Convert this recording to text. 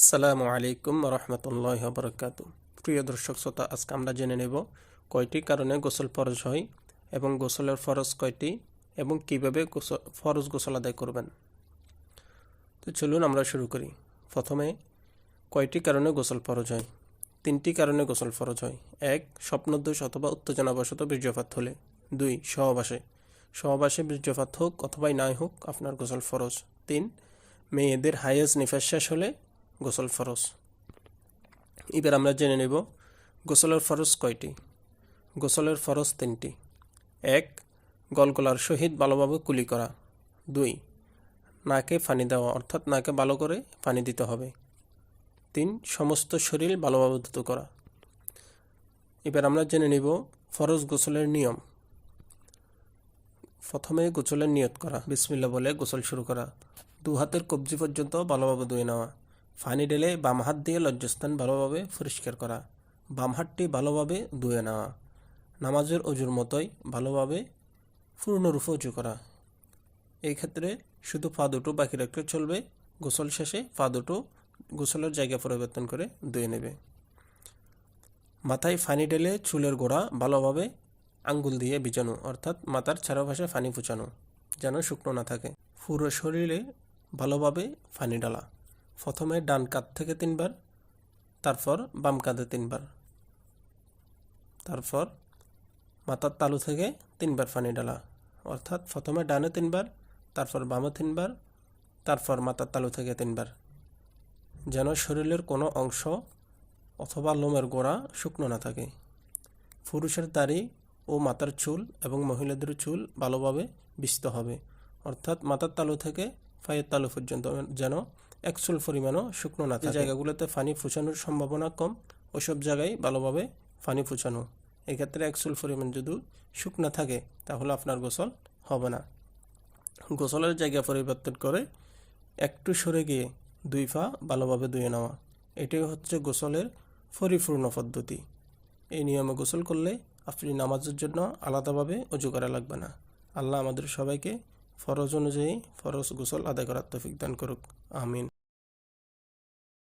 আসসালামু আলাইকুম রহমতুল্লাহ বরকাত প্রিয় দর্শক শ্রোতা, আজকে আমরা জেনে নেব কয়টি কারণে গোসল ফরজ হয় এবং গোসলের ফরজ কয়টি এবং কীভাবে গোসল, ফরজ গোসল আদায় করবেন। তো চলুন আমরা শুরু করি। প্রথমে, কয়টি কারণে গোসল ফরজ হয়? তিনটি কারণে গোসল ফরজ হয়। এক, স্বপ্নদোষ অথবা উত্তেজনাবশত বীর্যপাত হলে। দুই, সহবাসে। সহবাসে বীর্যপাত হোক অথবাই নাই হোক, আপনার গোসল ফরজ। তিন, মেয়েদের হাইয়েজ নিফাস শেষ হলে গোসল ফরজ। এবার আমরা জেনে নেব গোসলের ফরজ কয়টি? গোসলের ফরজ তিনটি। এক, গলগলার সহিত ভালোভাবে কুলি করা। দুই, নাকে পানি দেওয়া, অর্থাৎ নাকে ভালো করে পানি দিতে হবে। তিন, সমস্ত শরীর ভালোভাবে ধুত করা। এবার আমরা জেনে নিব ফরজ গোসলের নিয়ম। প্রথমে গোসলের নিয়ত করা। বিসমিল্লা বলে গোসল শুরু করা। দু হাতের কবজি পর্যন্ত ভালোভাবে ধুয়ে নেওয়া। পানি ঢেলে বাম হাত দিয়ে লজ্জাস্থান ভালোভাবে পরিষ্কার করা। বাম হাতটি ভালোভাবে ধুয়ে নেওয়া। নামাজের অজুর মতোই ভালোভাবে পূর্ণরূপে উঁচু করা। এই ক্ষেত্রে শুধু পা দুটো বাকি রাখলে চলবে, গোসল শেষে পা দুটো গোসলের জায়গা পরিবর্তন করে ধুয়ে নেবে। মাথায় ফানি ঢেলে চুলের গোড়া ভালোভাবে আঙ্গুল দিয়ে বিছানো অর্থাৎ মাথার চারপাশে ফানি ফুচানো যেন শুকনো না থাকে। পুরো শরীরে ভালোভাবে ফানি ডালা প্রথমে ডান কাঁধ থেকে তিনবার, তারপর বাম কাঁধে তিনবার, তারপর মাথার তালু থেকে তিনবার ফানি ডালা অর্থাৎ প্রথমে ডানে তিনবার, তারপর বামে তিনবার, তারপর মাথার তালু থেকে তিনবার। যেন শরীরের কোনো অংশ অথবা লোমের গোড়া শুকনো না থাকে। পুরুষের দাড়ি ও মাথার চুল এবং মহিলাদের চুল ভালোভাবে বিস্ত হবে। অর্থাৎ মাথার তালু থেকে পায়ের তালু পর্যন্ত যেন এক চুল পরিমাণও শুকনো না থাকে। জায়গাগুলোতে পানি ফুচানোর সম্ভাবনা কম ওসব জায়গায় ভালোভাবে পানি ফুচানো। এক্ষেত্রে এক চুল পরিমাণ যদি শুকনো থাকে তাহলে আপনার গোসল হবে না। গোসলের জায়গা পরিবর্তন করে একটু সরে গিয়ে দুই পা ভালোভাবে ধুয়ে নেওয়া। এটাই হচ্ছে গোসলের পরিপূর্ণ পদ্ধতি। এই নিয়মে গোসল করলে আপনি নামাজের জন্য আলাদাভাবে অজু করা লাগবে না। আল্লাহ আমাদের সবাইকে ফরজ অনুযায়ী ফরজ গোসল আদায় করার তৌফিক দান করুক আমিন।